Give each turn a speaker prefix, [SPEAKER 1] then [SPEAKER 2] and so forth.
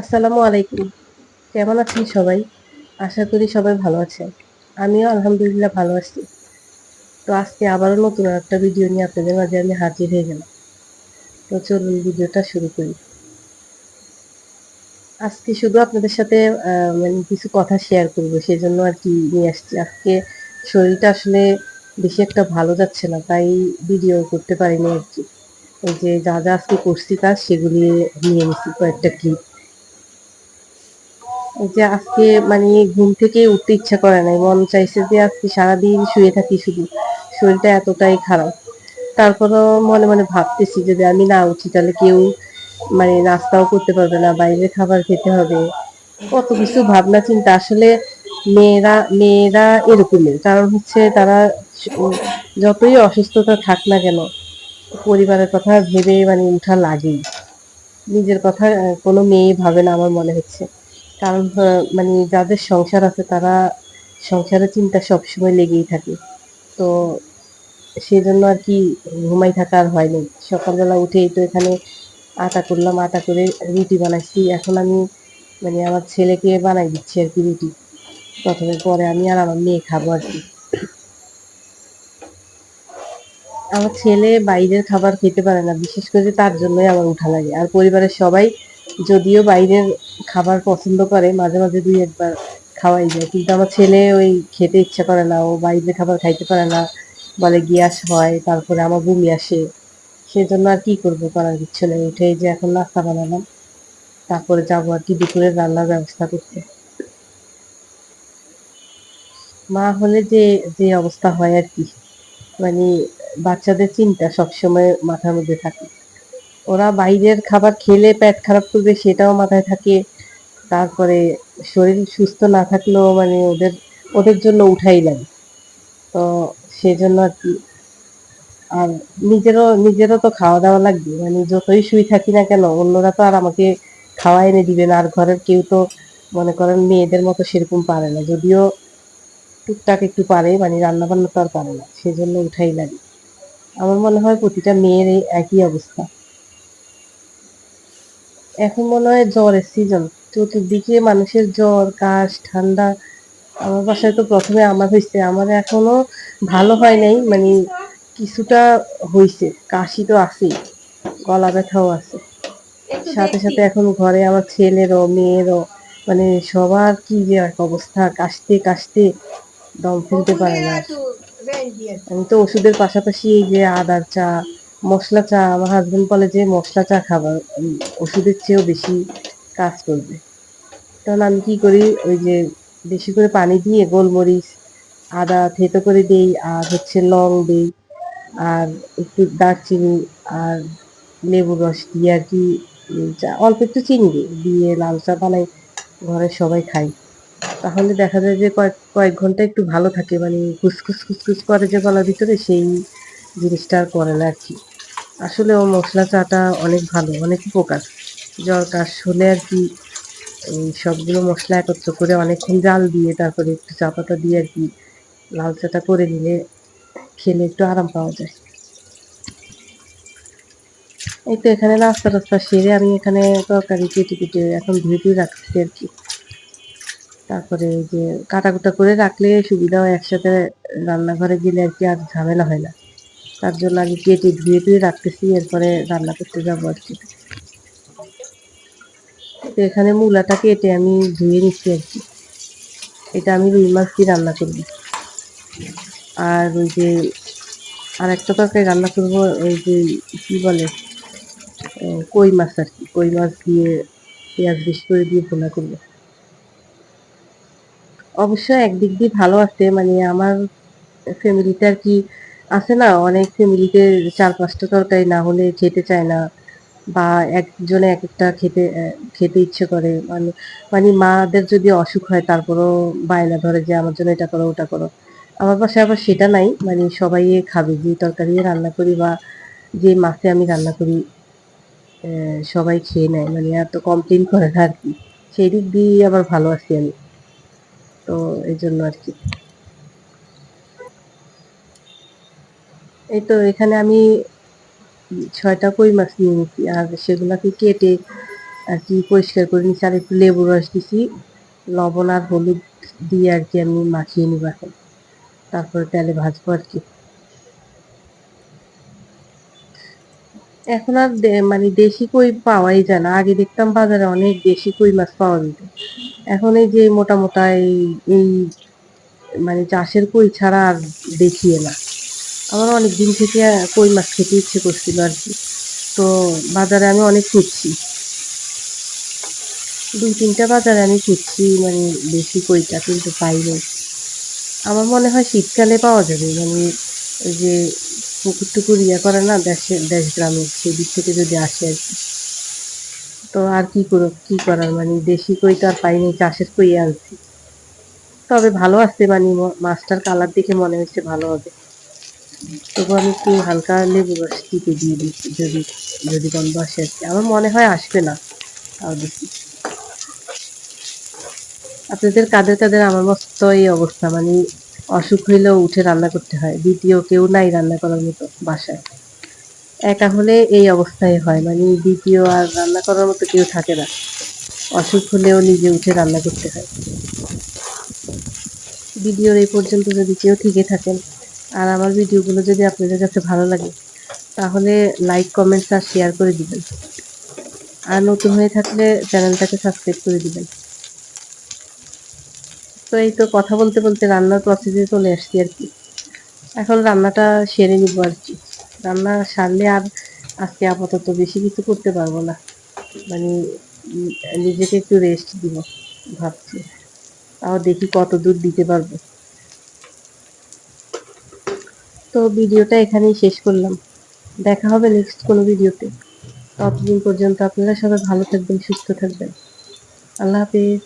[SPEAKER 1] আসসালামু আলাইকুম। কেমন আছেন সবাই? আশা করি সবাই ভালো আছেন। আমিও আলহামদুলিল্লাহ ভালো আছি। তো আজকে আবারও নতুন একটা ভিডিও নিয়ে আপনাদের মাঝে আমি হাজির হয়ে গেলাম। তো চলুন ভিডিওটা শুরু করি। আজকে শুধু আপনাদের সাথে মানে কিছু কথা শেয়ার করব সেই জন্য আর কি নিয়ে আসছি। আজকে শরীরটা আসলে বেশি একটা ভালো যাচ্ছে না, তাই ভিডিও করতে পারিনি আর কি। যে যা যা আজকে করছি কাজ সেগুলি নিয়ে নিচ্ছি কয়েকটা ক্লিপ যে আজকে মানে ঘুম থেকে উঠতে ইচ্ছা করে নাই, মন চাইছে যে আজকে সারাদিন শুয়ে থাকি শুধু, শরীরটা এতটাই খারাপ। তারপরও মনে মনে ভাবতেছি যদি আমি না উঠি তাহলে কেউ মানে নাস্তাও করতে পারবে না বাইরে খাবার খেতে হবে। কত কিছু ভাবনা চিন্তা, আসলে মেয়েরা মেয়েরা এরকমই। কারণ হচ্ছে তারা যতই অসুস্থতা থাক না কেন, পরিবারের কথা ভেবে মানে উঠা লাগেই। নিজের কথা কোনো মেয়ে ভাবে না আমার মনে হচ্ছে। কারণ মানে যাদের সংসার আছে তারা সংসারের চিন্তা সবসময় লেগেই থাকে। তো সেজন্য আর কি ঘুমাই থাকা আর হয়নি সকালবেলা উঠেই তো এখানে আটা করলাম, আটা করে রুটি বানাইছি। এখন আমি মানে আমার ছেলেকে বানাই দিচ্ছি আর কি রুটি। প্রথমে পরে আমি আর আমার মেয়ে খাব আর কি। আমার ছেলে বাইরের খাবার খেতে পারে না, বিশেষ করে তার জন্যই আমার উঠা লাগে। আর পরিবারের সবাই যদিও বাইরের খাবার পছন্দ করে, মাঝে মাঝে দুই একবার খাওয়াই যায়। কিন্তু আমার ছেলে ওই খেতে ইচ্ছা করে না, ও বাইরের খাবার খাইতে পারে না। বলে গ্যাস হয়, তারপরে আমার বমি আসে। সেজন্য আর কি করব করার কিছু নেই। উঠে যে এখন নাস্তা বানালাম, তারপরে যাব আর কি দুপুরের রান্নার ব্যবস্থা করতে। মা হলে যে যে অবস্থা হয় আর কি। মানে বাচ্চাদের চিন্তা সবসময় মাথার মধ্যে থাকে। ওরা বাইরের খাবার খেলে পেট খারাপ করবে সেটাও মাথায় থাকে। তারপরে শরীর সুস্থ না থাকলেও মানে ওদের ওদের জন্য উঠাই লাগে তো সেজন্য আর কি। আর নিজেরও নিজেরও তো খাওয়া দাওয়া লাগবে। মানে যতই শুই থাকি না কেন, অন্যরা তো আর আমাকে খাওয়া এনে দিবে না। আর ঘরের কেউ তো মনে করেন মেয়েদের মতো সেরকম পারে না। যদিও টুকটাক একটু পারে মানে রান্না বান্না তো আর পারে না। সেজন্য উঠাই লাগে আমার মনে হয় প্রতিটা মেয়ের এই একই অবস্থা। এখন মনে হয় জ্বরের সিজন চতুর্দিকে মানুষের জ্বর কাশ ঠান্ডা। আমার বাসায় তো প্রথমে আমার হয়েছে আমার এখনও ভালো হয় নাই মানে কিছুটা হয়েছে কাশি তো আছেই গলা ব্যথাও আছে। সাথে সাথে এখন ঘরে আমার ছেলেরও মেয়েরও মানে সবার কি যে এক অবস্থা। কাশতে কাশতে দম ফেলতে পারে না। আমি তো ওষুধের পাশাপাশি এই যে আদার চা মশলা চা, আমার হাজবেন্ড বলে যে মশলা চা খাবার ওষুধের চেয়েও বেশি কাজ করবে। তখন আমি কি করি, ওই যে বেশি করে পানি দিয়ে গোলমরিচ, আদা থেতো করে দেই, আর হচ্ছে লং দেই, আর একটু দারচিনি, আর লেবুর রস দিয়ে আর কি চা, অল্প একটু চিনি দিই, দিয়ে লাল চা বানাই ঘরের সবাই খাই। তাহলে দেখা যায় যে কয়েক কয়েক ঘণ্টা একটু ভালো থাকে মানে খুসখুস খুসখুস করে যে গলার ভিতরে, সেই জিনিসটা আর করে না আর কি। আসলে ও মশলা চাটা অনেক ভালো, অনেক উপকার। জ্বর কাশ হলে আর কি এই সবগুলো মশলা একত্র করে অনেকক্ষণ জাল দিয়ে তারপরে একটু চা পাতা দিয়ে আর কি লাল চাটা করে নিলে খেলে একটু আরাম পাওয়া যায়। এই তো এখানে নাস্তা টাস্তা সেরে আমি এখানে তরকারি কেটে কেটে এখন ধুয়ে ধুয়ে রাখছি আর কি। তারপরে যে কাটাকুটা করে রাখলে সুবিধা হয় একসাথে রান্নাঘরে গেলে আর কি আর ঝামেলা হয় না। তার জন্য আমি কেটে ধুয়ে ধুয়ে রাখতেছি, এরপরে রান্না করতে যাব আর কি। তো এখানে মূলাটা কেটে আমি ধুয়ে নিচ্ছি আর কি। এটা আমি রুই মাছ দিয়ে রান্না করব। আর ওই যে আর একটা তরকারি রান্না করব, ওই যে কি বলে কই মাছ আর কি, কই মাছ দিয়ে পেঁয়াজ বেশি করে দিয়ে ভোনা করব। অবশ্য একদিক দিয়ে ভালো আছে মানে আমার ফ্যামিলিতে আর কি আছে না, অনেক ফ্যামিলিতে চার পাঁচটা তরকারি না হলে খেতে চায় না বা একজনে এক একটা খেতে খেতে ইচ্ছে করে। মানে মানে মাদের যদি অসুখ হয় তারপরও বায়না ধরে যে আমার জন্য এটা করো, ওটা করো। আমার পাশে আবার সেটা নাই মানে সবাই খাবে, যে তরকারি রান্না করি বা যে মাছে আমি রান্না করি সবাই খেয়ে নেয়। মানে এত কমপ্লেন করে না আর কি। সেই দিক দিয়ে আবার ভালো আছি আমি। তো এই জন্য আর কি। এই তো এখানে আমি ছয়টা কই মাছ নিয়ে নিচ্ছি আর সেগুলাকে কেটে আর কি পরিষ্কার করে নিচ্ছি আর একটু লেবু রস দিছি, লবণ আর হলুদ দিয়ে আর কি আমি মাখিয়ে নিব এখন, তারপরে তেলে ভাজবো আর কি। এখন আর মানে দেশি কই পাওয়াই যায় না, আগে দেখতাম বাজারে অনেক দেশি কই মাছ পাওয়া যেত, এখন এই যে মোটা মোটা এই এই মানে চাষের কই ছাড়া আর দেখিয়ে না। আমার অনেক দিন থেকে কই মাছ খেতে ইচ্ছে করছিল আর কি। তো বাজারে আমি অনেক খুঁজছি। দুই, তিনটা বাজারে আমি খুঁজছি মানে দেশি কইটা কিন্তু পাইনি আমার মনে হয় শীতকালে পাওয়া যাবে মানে যে পুকুর টুকুর ইয়ে করে না, দেশে, দেশ গ্রামে সেদিক থেকে যদি আসে আর কি। তো আর কি করো, কি করার? মানে দেশি কই তো আর পাইনি চাষের কই আনছি। তবে ভালো আসছে মানে মাছটার কালার দেখে মনে হচ্ছে ভালো হবে। তবু আমি একটু হালকা লেবু রস টিপে দিয়ে দিচ্ছি, যদি যদি গন্ধ আসে। আমার মনে হয় আসবে না। তাও দেখি। আপনাদের কাদের কাদের আমার মতো এই অবস্থা মানে অসুখ হইলেও উঠে রান্না করতে হয়। দ্বিতীয় কেউ নাই রান্না করার মতো বাসায়। একা হলে এই অবস্থায় হয় মানে দ্বিতীয় আর রান্না করার মতো কেউ থাকে না। অসুখ হলেও নিজে উঠে রান্না করতে হয়। ভিডিওর এই পর্যন্ত যদি কেউ ঠিকই থাকেন আর আমার ভিডিওগুলো যদি আপনাদের কাছে ভালো লাগে, তাহলে লাইক কমেন্টস আর শেয়ার করে দিবেন। আর নতুন হয়ে থাকলে চ্যানেলটাকে সাবস্ক্রাইব করে দিবেন। তো এই তো কথা বলতে বলতে রান্নার প্রসেসে চলে আসছি আর কি। এখন রান্নাটা সেরে নিব আর কি। রান্না সারলে আর আজকে আপাতত বেশি কিছু করতে পারব না। মানে নিজেকে একটু রেস্ট দিব, ভাবছি। তাও দেখি কত দূর দিতে পারব। তো ভিডিওটা এখানেই শেষ করলাম। দেখা হবে নেক্সট কোনো ভিডিওতে। ততদিন পর্যন্ত আপনারা সবাই ভালো থাকবেন, সুস্থ থাকবেন। আল্লাহ হাফিজ।